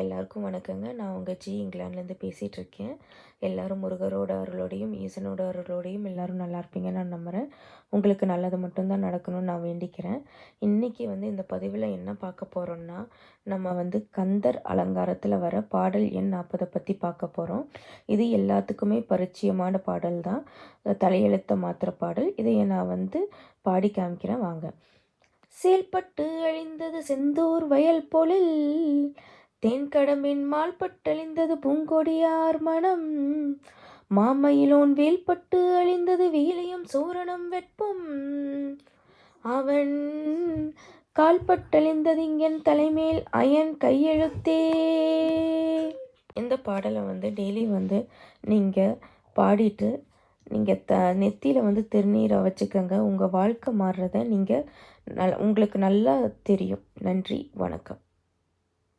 எல்லாருக்கும் வணக்கங்க. நான் உங்கள் ஜி இங்கிலாந்துலேருந்து பேசிகிட்ருக்கேன் எல்லோரும் முருகரோட அருளோடையும் ஈசனோட அருளோடையும் எல்லோரும் நல்லா இருப்பீங்கன்னு நான் நம்புகிறேன் உங்களுக்கு நல்லது மட்டும்தான் நடக்கணும்னு நான் வேண்டிக்கிறேன். இன்றைக்கி வந்து இந்த பதிவில் என்ன பார்க்க போகிறோம்னா நம்ம வந்து கந்தர் அலங்காரத்தில் வர பாடல் எண் நாற்பதை பற்றி பார்க்க போகிறோம் இது எல்லாத்துக்குமே பரிச்சயமான பாடல் தான். தலையெழுத்த மாத்திர பாடல். இதை நான் வந்து பாடி காமிக்கிறேன். வாங்க. செயல்பட்டு அழிந்தது செந்தூர் வயல் பொழில் தேன்கடம்பின் மால்பட்டழிந்தது பூங்கொடியார் மனம். மாமையிலோன் வேல்பட்டு அழிந்தது வீலையும் சூரணம் வெட்பும். அவன் கால்பட்டழிந்தது இங்கன் தலைமேல் அயன் கையெழுத்தே. இந்த பாடலை வந்து டெய்லி வந்து நீங்கள் பாடிட்டு நீங்கள் த நெத்தியில் வந்து திருநீரை வச்சுக்கோங்க. உங்கள் வாழ்க்கை மாறுறத நீங்கள் நல் உங்களுக்கு நல்லா தெரியும். நன்றி வணக்கம்.